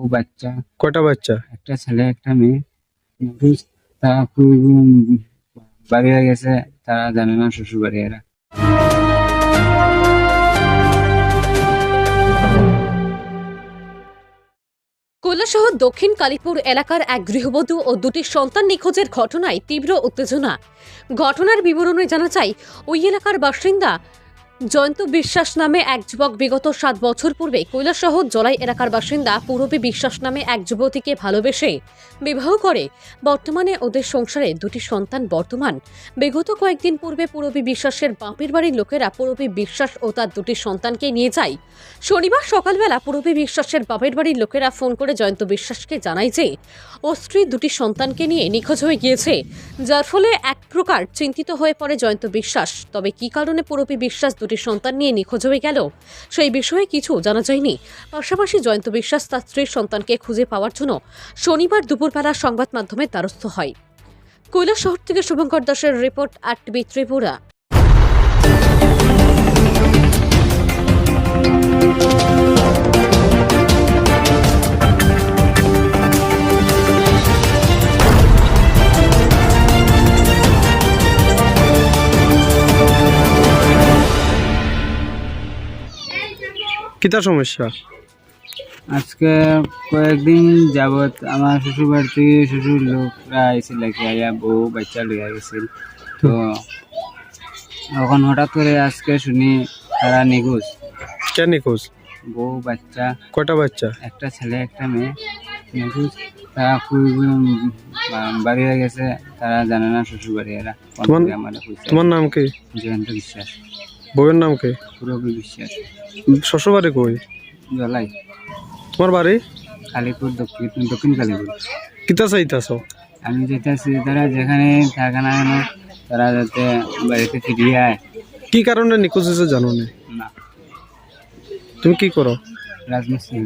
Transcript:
ও বাচ্চা। কয়টা বাচ্চা? একটা ছেলে একটা মেয়ে। কিন্তু তারা খুব বাড়ি হয়ে গেছে তারা জানে না শ্বশুর বাড়ি এরা। কৈলাসহর দক্ষিণ কালীপুর এলাকার এক গৃহবধূ ও দুটি সন্তান নিখোঁজের ঘটনায় তীব্র উত্তেজনা। ঘটনার বিবরণে জানা যায় ওই এলাকার বাসিন্দা জয়ন্ত বিশ্বাস নামে এক যুবক বিগত সাত বছর পূর্বে কৈলাসহর জলাই এলাকার বাসিন্দা পূরবী বিশ্বাস নামে এক যুবতীকে ভালোবেসে বিবাহ করে। বর্তমানে ওদের সংসারে দুটি সন্তান বর্তমান। বিগত কয়েকদিন পূর্বে পূরবী বিশ্বাসের বাপের বাড়ির লোকেরা পূরবী বিশ্বাস ও তার দুটি সন্তানকে নিয়ে যায়। শনিবার সকালবেলা পূরবী বিশ্বাসের বাপের বাড়ির লোকেরা ফোন করে জয়ন্ত বিশ্বাসকে জানায় যে ও স্ত্রী দুটি সন্তানকে নিয়ে নিখোঁজ হয়ে গিয়েছে। যার ফলে এক প্রকার চিন্তিত হয়ে পড়ে জয়ন্ত বিশ্বাস। তবে কী কারণে পূরবী বিশ্বাস দুটি সন্তান নিয়ে নিখোঁজ হয়ে গেল। সেই বিষয়ে কিছু জানা যায়নি। পাশাপাশি জয়ন্ত বিশ্বাস তার স্ত্রীর সন্তানকে খুঁজে পাওয়ার জন্য শনিবার দুপুরবেলা সংবাদ মাধ্যমে দ্বারস্থ হয়। কৈলাস শহর থেকে শুভঙ্কর দাসের রিপোর্ট আট বি ত্রিপুরা। কিতা সমস্যা? আজকে কয়েকদিন যাবত আমার শ্বশুর বাড়ি থেকে শ্বশুর লোকরা আইছিল কি আইয়া বউ বাচ্চা লইয়া গেছিল। তো এখন হঠাৎ করে আজকে শুনি তারা নিখোঁজ। কেন নিখোঁজ? বউ বাচ্চা কয়টা বাচ্চা? একটা ছেলে একটা মেয়ে। নিখোঁজ। তারা খুব উম, বা- বাড়ি হয়ে গেছে। তারা জানে না শ্বশুর বাড়ি এরা। তোমার- তোমার নাম কি? জয়ন্ত বিশ্বাস। বউয়ের নাম কি? বিশ্বাস। শ্বশুর বাড়ি কই? জলাই। তোমার বাড়ি? কালীপুর দক্ষিণ দক্ষিণ কালীপুর। কিতা চাইতাছ? আমি যেতেছি তারা যেখানে থাকে না কেন তারা যাতে বাড়িতে ফিরিয়ে আয় কি কারণে নিখোঁজ হয়েছে জানো না? তুমি কি করো? রাজমিস্ত্রি।